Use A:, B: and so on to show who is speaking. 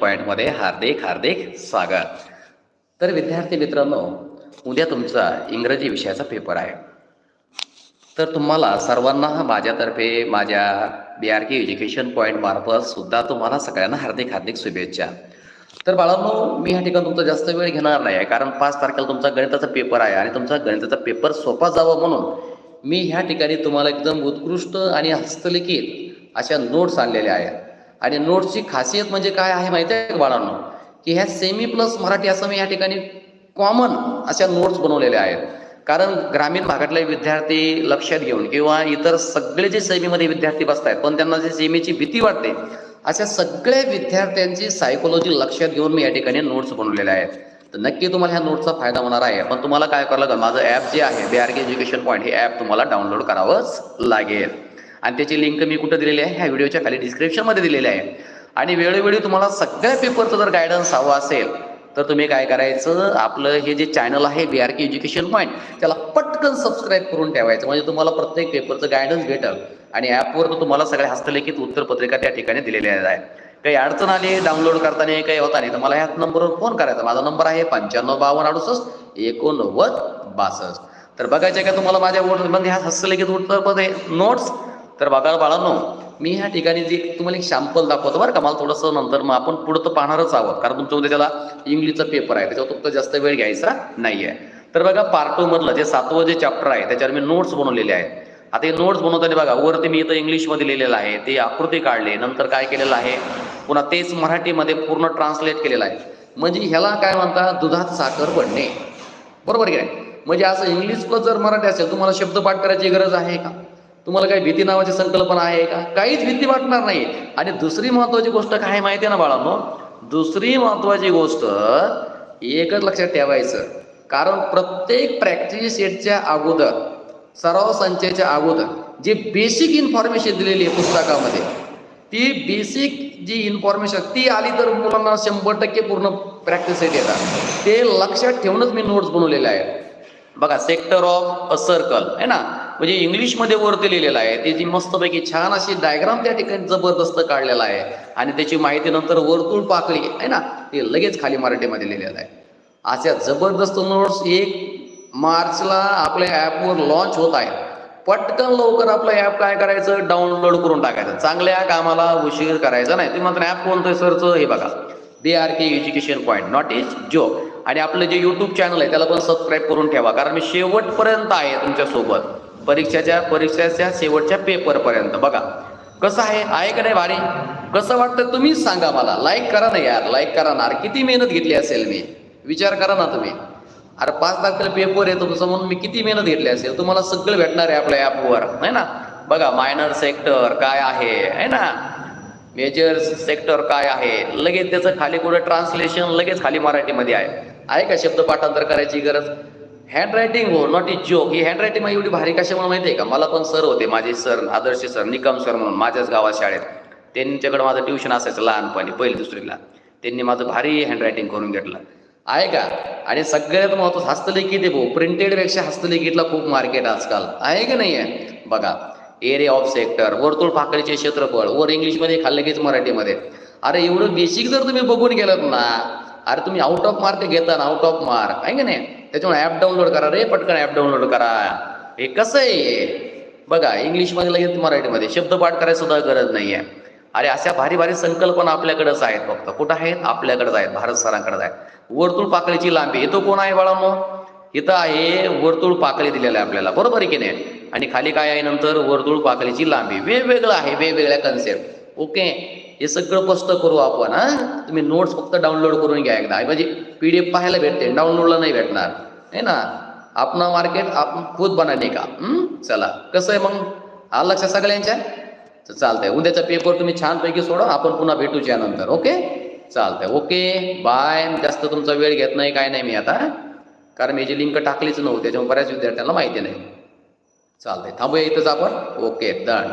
A: पॉईंटमध्ये हार्दिक हार्दिक स्वागत. तर विद्यार्थी मित्रांनो उद्या तुमचा इंग्रजी विषयाचा पेपर आहे. तर तुम्हाला सर्वांना माझ्यातर्फे माझ्या B R K education point मार्फत सुद्धा तुम्हाला सगळ्यांना हार्दिक हार्दिक शुभेच्छा. तर बाळांनो मी ह्या ठिकाणी तुमचा जास्त वेळ घेणार नाही आहे कारण पाच तारखेला तुमचा गणिताचा पेपर आहे आणि तुमचा गणिताचा पेपर सोपा जावा म्हणून मी ह्या ठिकाणी तुम्हाला एकदम उत्कृष्ट आणि हस्तलिखित अशा नोट्स आणलेल्या आहेत. आणि नोट्सची खासियत म्हणजे काय आहे माहिती आहे बाळांनो? की ह्या सेमी प्लस मराठी असं मी या ठिकाणी कॉमन अशा नोट्स बनवलेल्या आहेत. कारण ग्रामीण भागातले विद्यार्थी लक्षात घेऊन किंवा इतर सगळे जे सेमीमध्ये विद्यार्थी बसत आहेत पण त्यांना जे सेमीची भीती वाटते अशा सगळ्या विद्यार्थ्यांची सायकोलॉजी लक्षात घेऊन मी या ठिकाणी नोट्स बनवलेल्या आहेत. तर नक्की तुम्हाला ह्या नोट्सचा फायदा होणार आहे. पण तुम्हाला काय करावं लागेल? माझं ॲप जे आहे B R K education point हे ॲप तुम्हाला डाउनलोड करावंच लागेल. आणि त्याची लिंक मी कुठं दिलेली आहे? ह्या व्हिडिओच्या खाली डिस्क्रिप्शनमध्ये दिलेली आहे. आणि वेळोवेळी तुम्हाला सगळ्या पेपरचं जर गायडन्स हवं असेल तर तुम्ही काय करायचं? आपलं हे जे चॅनल आहे B R K education point त्याला पटकन सबस्क्राईब करून ठेवायचं. म्हणजे तुम्हाला प्रत्येक पेपरचं गायडन्स भेटल. आणि ॲपवर तुम्हाला सगळ्या हस्तलिखित उत्तरपत्रिका त्या ठिकाणी दिलेल्या आहेत. काही अडचण आली डाउनलोड करताना काही होता नाही तर मला ह्याच नंबरवर फोन करायचा. माझा नंबर आहे पंच्याण्णव बावन्न अडुसष्ट एकोणनव्वद बासष्ट. तर बघायचं का तुम्हाला माझ्या वोटमध्ये ह्या हस्तलिखित उत्तरपत्र नोट्स तर बघा बाळांनो मी ह्या ठिकाणी जे तुम्हाला एक शॅम्पल दाखवतो बरं का मला थोडंसं नंतर मग आपण पुढं तर पाहणारच आहोत. कारण तुमच्या उद्या त्याला इंग्लिशचा पेपर आहे त्याच्यावर तुमचा जास्त वेळ घ्यायचा नाही आहे तर बघा पार्ट टू मधलं जे सातवं जे चॅप्टर आहे त्याच्यावर मी नोट्स बनवलेले आहेत. आता हे नोट्स बनवताना बघा वरती मी इथं इंग्लिशमध्ये लिहिलेलं आहे ते आकृती काढले नंतर काय केलेलं आहे पुन्हा तेच मराठीमध्ये पूर्ण ट्रान्सलेट केलेलं आहे. म्हणजे ह्याला काय म्हणतात दुधात साखर पडणे बरोबर की नाही? म्हणजे असं इंग्लिश प्लस जर मराठी असेल तुम्हाला शब्द पाठ करायची गरज आहे का? तुम्हाला काही भीती नावाची संकल्पना आहे का? काहीच भीती वाटणार नाही. आणि दुसरी महत्वाची गोष्ट काय माहिती आहे ना बाळांनो? दुसरी महत्वाची गोष्ट एकच लक्षात ठेवायचं. कारण प्रत्येक प्रॅक्टिस सेटच्या अगोदर सराव संचयाच्या अगोदर जे बेसिक इन्फॉर्मेशन दिलेली आहे पुस्तकामध्ये ती बेसिक जी इन्फॉर्मेशन ती आली तर मुलांना शंभर टक्के पूर्ण प्रॅक्टिस येतात ते लक्षात ठेवूनच मी नोट्स बनवलेले आहेत. बघा सेक्टर ऑफ अ सर्कल आहे ना? म्हणजे इंग्लिशमध्ये वरती लिहिलेलं आहे. त्याची मस्तपैकी छान अशी डायग्राम त्या ठिकाणी जबरदस्त काढलेला आहे. आणि त्याची माहिती नंतर वरतून पाकळी आहे ना? ते लगेच खाली मराठीमध्ये लिहिलेलं आहे. अशा जबरदस्त नोट्स एक मार्चला आपल्या ॲपवर लॉन्च होत आहे. पटकन लवकर आपलं ॲप काय करायचं? डाउनलोड करून टाकायचं. चांगल्या कामाला उशीर करायचा नाही. तुम्ही मात्र ॲप कोणतं सरचं हे बघा. दे R K education point not is जो आणि आपलं जे यूट्यूब चॅनल आहे त्याला पण सबस्क्राईब करून ठेवा. कारण मी शेवटपर्यंत आहे तुमच्यासोबत. परीक्षाच्या परीक्षेच्या शेवटच्या पेपरपर्यंत बघा कसं आहे? आहे का नाही भारी? कसं वाटतं तुम्हीच सांगा मला. लाईक करा ना यार लाईक करा ना. अरे किती मेहनत घेतली असेल मी? विचार करा ना तुम्ही. अरे पाच तारखेला पेपर आहे तुमचं म्हणून मी किती मेहनत घेतली असेल? तुम्हाला सगळं भेटणार आहे आपल्या ॲपवर आहे ना? बघा मायनर सेक्टर काय आहे है ना? मेजर सेक्टर काय आहे? लगेच त्याचं खाली कुठं ट्रान्सलेशन लगेच खाली मराठीमध्ये आहे. आहे का शब्द पाठांतर करायची गरज? हँड रायटिंग हो नॉट इज जोक ही हँड रायटिंग एवढी भारी कशामुळे माहिती आहे का? मला पण सर होते माझे सर आदर्श सर निकम सर म्हणून माझ्याच गावात शाळेत. त्यांच्याकडे माझं ट्युशन असायचं लहानपणी पहिली दुसरीला. त्यांनी माझं भारी हँड रायटिंग करून घेतलं. आहे का? आणि सगळ्यात महत्वाचं हस्तलिखित आहे भाऊ. प्रिंटेडपेक्षा हस्तलिखितला खूप मार्केट आजकाल. आहे की नाही आहे बघा एरिया ऑफ सेक्टर वर्तुळ पाकळीचे क्षेत्रफळ वर इंग्लिशमध्ये खाल्लं लगेच मराठीमध्ये. अरे एवढं बेसिक जर तुम्ही बघून गेलात ना अरे तुम्ही आउट ऑफ मार्क घेता ना आउट ऑफ मार्क आहे का नाही? त्याच्यामुळे ॲप डाउनलोड करा रे पटकन ॲप डाउनलोड करा. हे कसं आहे बघा इंग्लिशमध्ये लगेच मराठीमध्ये शब्दपाठ करायला सुद्धा गरज नाही आहे अरे अशा भारी भारी संकल्पना आपल्याकडेच आहेत फक्त. कुठं आहेत? आपल्याकडेच आहेत. भारत सरांकडेच आहेत. वर्तुळ पाकळीची लांबी. येतो कोण आहे बाळांनो इथं आहे वर्तुळ पाकळी दिलेलं आहे आपल्याला. बरोबर आहे की नाही? आणि खाली काय आहे नंतर? वर्तुळ पाकळीची लांबी. वेगवेगळं आहे वेगवेगळ्या कन्सेप्ट ओके हे सगळं पस्त करू आपण हा? तुम्ही नोट्स फक्त डाउनलोड करून घ्या एकदा. म्हणजे पी डी एफ पाहायला भेटते डाउनलोडला नाही भेटणार. आहे ना? आपणा मार्केट आपण खुद बनाने का? चला. कसं आहे मग? आलं लक्षात सगळ्यांच्या? तर चालतंय. उद्याचा पेपर तुम्ही छानपैकी सोडा. आपण पुन्हा भेटूच यानंतर ओके? चालतंय. ओके? बाय जास्त तुमचा वेळ घेत नाही काय नाही मी आता कारण मी जी लिंक टाकलीच नव्हती त्याच्यामुळे बऱ्याच विद्यार्थ्यांना माहिती नाही. चालतंय. थांबूया इथंच आपण. ओके. डन